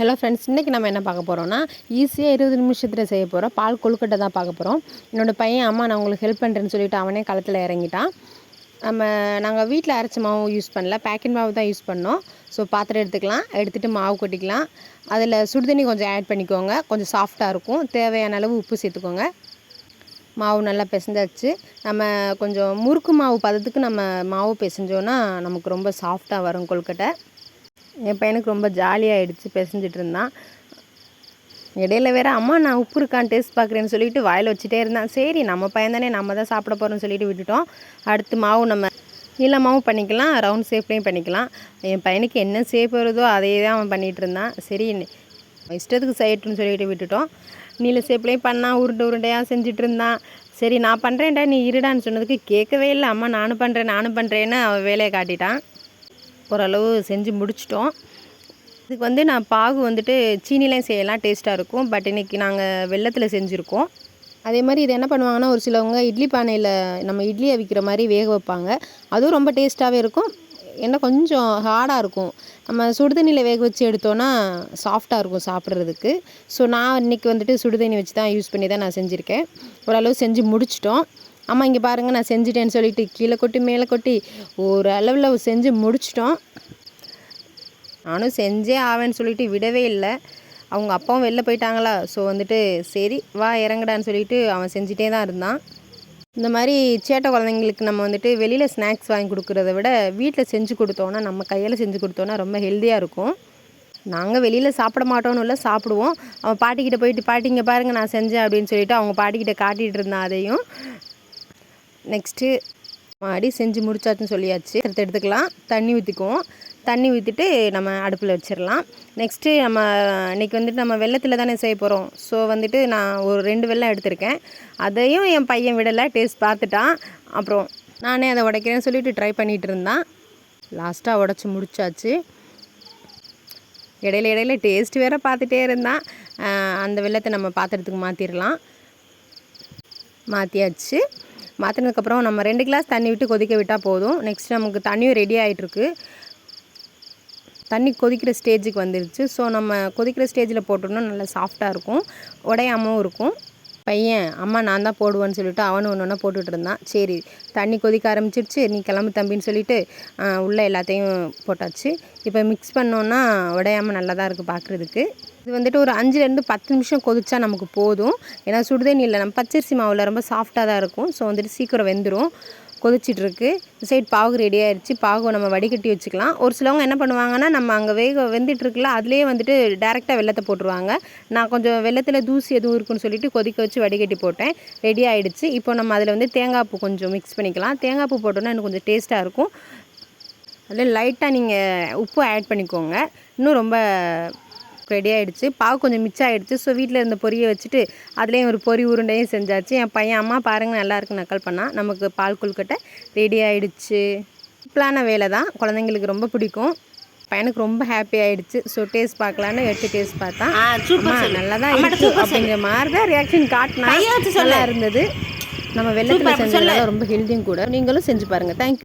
Hello friends இன்றைக்கி நம்ம என்ன பார்க்க போகிறோம்னா ஈஸியாக இருபது நிமிஷத்தில் செய்ய போகிறோம் பால் கொழுக்கட்டை தான் பார்க்க போகிறோம் என்னோடய பையன் அம்மா நான் உங்களுக்கு ஹெல்ப் பண்ணுறேன்னு சொல்லிட்டு அவனே களத்தில் இறங்கிட்டான். நம்ம நாங்கள் வீட்டில் அரைச்ச மாவு யூஸ் பண்ணல. பேக்கெட் மாவு தான் யூஸ் பண்ணோம். ஸோ பாத்திரம் எடுத்துக்கலாம். எடுத்துகிட்டு மாவு கொட்டிக்கலாம். அதில் சுடுதண்ணி கொஞ்சம் ஆட் பண்ணிக்கோங்க. கொஞ்சம் சாஃப்டாக இருக்கும். தேவையான அளவு உப்பு சேர்த்துக்கோங்க. மாவு நல்லா பிசைஞ்சாச்சு. நம்ம கொஞ்சம் முறுக்கு மாவு பதத்துக்கு நம்ம மாவு பிசைஞ்சோன்னா நமக்கு ரொம்ப சாஃப்டாக வரும் கொழுக்கட்டை. என் பையனுக்கு ரொம்ப ஜாலியாகிடுச்சு பிசைஞ்சிட்டு இருந்தான் இடையில வேற அம்மா நான் உப்பு இருக்கான்னு டேஸ்ட் பார்க்குறேன்னு சொல்லிட்டு வாயில் வச்சுட்டே இருந்தான். சரி நம்ம பையன் தானே நம்ம தான் சாப்பிட போகிறோம்னு சொல்லிட்டு விட்டுட்டோம். அடுத்து மாவு நம்ம நீளமாவும் பண்ணிக்கலாம். ரவுண்ட் ஷேப்லேயும் பண்ணிக்கலாம். என் பையனுக்கு என்ன ஷேப் வருதோ அதே தான் அவன் பண்ணிகிட்டு இருந்தான் சரி இஷ்டத்துக்கு செய்யட்டும்னு சொல்லிட்டு விட்டுட்டோம். நீல ஷேப்லேயும் பண்ணான். உருண்டை உருண்டையாக செஞ்சுட்டு இருந்தான் சரி நான் பண்ணுறேன்டா நீ இருடான்னு சொன்னதுக்கு கேட்கவே இல்லை. அம்மா நானும் பண்ணுறேன் நானும் பண்ணுறேன்னு அவன் வேலையை காட்டிட்டான். ஓரளவு செஞ்சு முடிச்சிட்டோம். இதுக்கு வந்து நான் பாகு வந்துட்டு சீனிலையும் செய்யலாம் டேஸ்ட்டாக இருக்கும். பட் இன்றைக்கி நாங்கள் வெள்ளத்தில் செஞ்சுருக்கோம். அதே மாதிரி இது என்ன பண்ணுவாங்கன்னா ஒரு சிலவங்க இட்லி பானையில் நம்ம இட்லி அவிக்கிற மாதிரி வேக வைப்பாங்க. அதுவும் ரொம்ப டேஸ்ட்டாகவே இருக்கும். என்ன கொஞ்சம் ஹார்டாக இருக்கும். நம்ம சுடுதண்ணியில் வேக வச்சு எடுத்தோன்னா சாஃப்டாக இருக்கும் சாப்பிட்றதுக்கு. ஸோ நான் இன்றைக்கி வந்துட்டு சுடுதண்ணி வச்சு தான் யூஸ் பண்ணி தான் நான் செஞ்சுருக்கேன். ஓரளவு செஞ்சு முடிச்சிட்டோம். ஆமாம் இங்கே பாருங்கள் நான் செஞ்சுட்டேன்னு சொல்லிட்டு கீழே கொட்டி மேலே கொட்டி ஒரு அளவில் செஞ்சு முடிச்சிட்டோம். நானும் செஞ்சே ஆவேன்னு சொல்லிட்டு விடவே இல்லை. அவங்க அப்பாவும் வெளில போயிட்டாங்களா? ஸோ வந்துட்டு சரி வா இறங்கடான்னு சொல்லிட்டு அவன் செஞ்சிட்டே தான் இருந்தான். இந்த மாதிரி சேட்டை குழந்தைங்களுக்கு நம்ம வந்துட்டு வெளியில் ஸ்நாக்ஸ் வாங்கி கொடுக்குறத விட வீட்டில் செஞ்சு கொடுத்தோன்னா நம்ம கையில் செஞ்சு கொடுத்தோன்னா ரொம்ப ஹெல்த்தியாக இருக்கும். நாங்கள் வெளியில் சாப்பிட மாட்டோம்னு இல்லை சாப்பிடுவோம். அவன் பாட்டிக்கிட்ட போயிட்டு பாட்டி இங்கே பாருங்கள் நான் செஞ்சேன் அப்படின்னு சொல்லிட்டு அவங்க பாட்டிக்கிட்ட காட்டிகிட்டு இருந்தான் அதையும். நெக்ஸ்ட்டு மாடி செஞ்சு முடிச்சாச்சுன்னு சொல்லியாச்சு. எடுத்து எடுத்துக்கலாம். தண்ணி ஊற்றிக்குவோம் தண்ணி ஊற்றிட்டு நம்ம அடுப்பில் வச்சிடலாம். நெக்ஸ்ட்டு நம்ம இன்றைக்கி வந்துட்டு நம்ம வெள்ளத்தில் தானே செய்ய போகிறோம் ஸோ வந்துட்டு நான் ஒரு ரெண்டு வெள்ளம் எடுத்திருக்கேன். அதையும் என் பையன் விடலை. டேஸ்ட் பார்த்துட்டான். அப்புறம் நானே அதை உடைக்கிறேன்னு சொல்லிட்டு ட்ரை பண்ணிகிட்டு இருந்தான். லாஸ்ட்டாக உடச்சி முடிச்சாச்சு. இடையில இடையில டேஸ்ட் வேறு பார்த்துட்டே இருந்தான். அந்த வெள்ளத்தை நம்ம பாத்திரத்துக்கு மாற்றிடலாம் மாற்றியாச்சு மாற்றினதுக்கப்புறம் நம்ம ரெண்டு கிளாஸ் தண்ணி விட்டு கொதிக்க விட்டால் போதும். நெக்ஸ்ட் நமக்கு தண்ணியும் ரெடி ஆகிட்டுருக்கு தண்ணி கொதிக்கிற ஸ்டேஜுக்கு வந்துருச்சு. ஸோ நம்ம கொதிக்கிற ஸ்டேஜில் போட்டோம்னா நல்லா சாஃப்டாக இருக்கும். உடையாமவும் இருக்கும். பையன் அம்மா நான் தான் போடுவேன்னு சொல்லிட்டு அவனும் ஒன்று ஒன்றா போட்டுகிட்டு இருந்தான். சரி தண்ணி கொதிக்க ஆரம்பிச்சிருச்சு. நீ கிளம்பு தம்பின்னு சொல்லிட்டு உள்ளே எல்லாத்தையும் போட்டாச்சு. இப்போ மிக்ஸ் பண்ணோன்னா உடையாமல் நல்லா தான் இருக்குது பார்க்குறதுக்கு இது வந்துட்டு ஒரு அஞ்சுலேருந்து பத்து நிமிஷம் கொதிச்சா நமக்கு போதும். ஏன்னா சுடுதண்ணி இல்லை நம்ம பச்சரிசி மாவில் ரொம்ப சாஃப்டாக தான் இருக்கும். ஸோ வந்துட்டு சீக்கிரம் வெந்துடும் கொதிச்சிட்ருக்கு. இந்த சைட் பாகு ரெடி ஆயிடுச்சு பாகு நம்ம வடிகட்டி வச்சுக்கலாம். ஒரு சிலவங்க என்ன பண்ணுவாங்கன்னா நம்ம அங்கே வேக வெந்துட்டுருக்குல அதுலேயே வந்துட்டு டேரெக்டாக வெள்ளத்தை போட்டுருவாங்க. நான் கொஞ்சம் வெள்ளத்தில் தூசி எதுவும் இருக்குன்னு சொல்லிட்டு கொதிக்க வச்சு வடிகட்டி போட்டேன். ரெடி ஆகிடுச்சு இப்போ நம்ம அதில் வந்து தேங்காய் பூ கொஞ்சம் மிக்ஸ் பண்ணிக்கலாம். தேங்காய் பூ போட்டோன்னா இன்னும் கொஞ்சம் டேஸ்ட்டாக இருக்கும். அதில் லைட்டாக நீங்கள் உப்பு ஆட் பண்ணிக்கோங்க. இன்னும் ரொம்ப ரெடி ஆகிடுச்சு பாவு கொஞ்சம் மிச்சம் ஆகிடுச்சு ஸோ வீட்டில் இருந்த பொரியை வச்சுட்டு அதுலேயும் ஒரு பொரி உருண்டையும் செஞ்சாச்சு. என் பையன் அம்மா பாருங்கள் நல்லா இருக்கு நக்கல் பண்ணால் நமக்கு பால் கொழுக்கட்டை ரெடி ஆகிடுச்சு சிம்பிளான வேலை தான். குழந்தைங்களுக்கு ரொம்ப பிடிக்கும். பையனுக்கு ரொம்ப ஹாப்பி ஆகிடுச்சு ஸோ டேஸ்ட் பார்க்கலான்னு எடுத்து டேஸ்ட் பார்த்தா நல்லா தான் இருக்கு. அப்படிங்கிற மாதிரி தான் ரியாக்ஷன் காட்டினா நல்லா இருந்தது. நம்ம வெள்ளத்தில் செஞ்சதுனால ரொம்ப ஹெல்த்தியும் கூட. நீங்களும் செஞ்சு பாருங்கள் தேங்க்யூ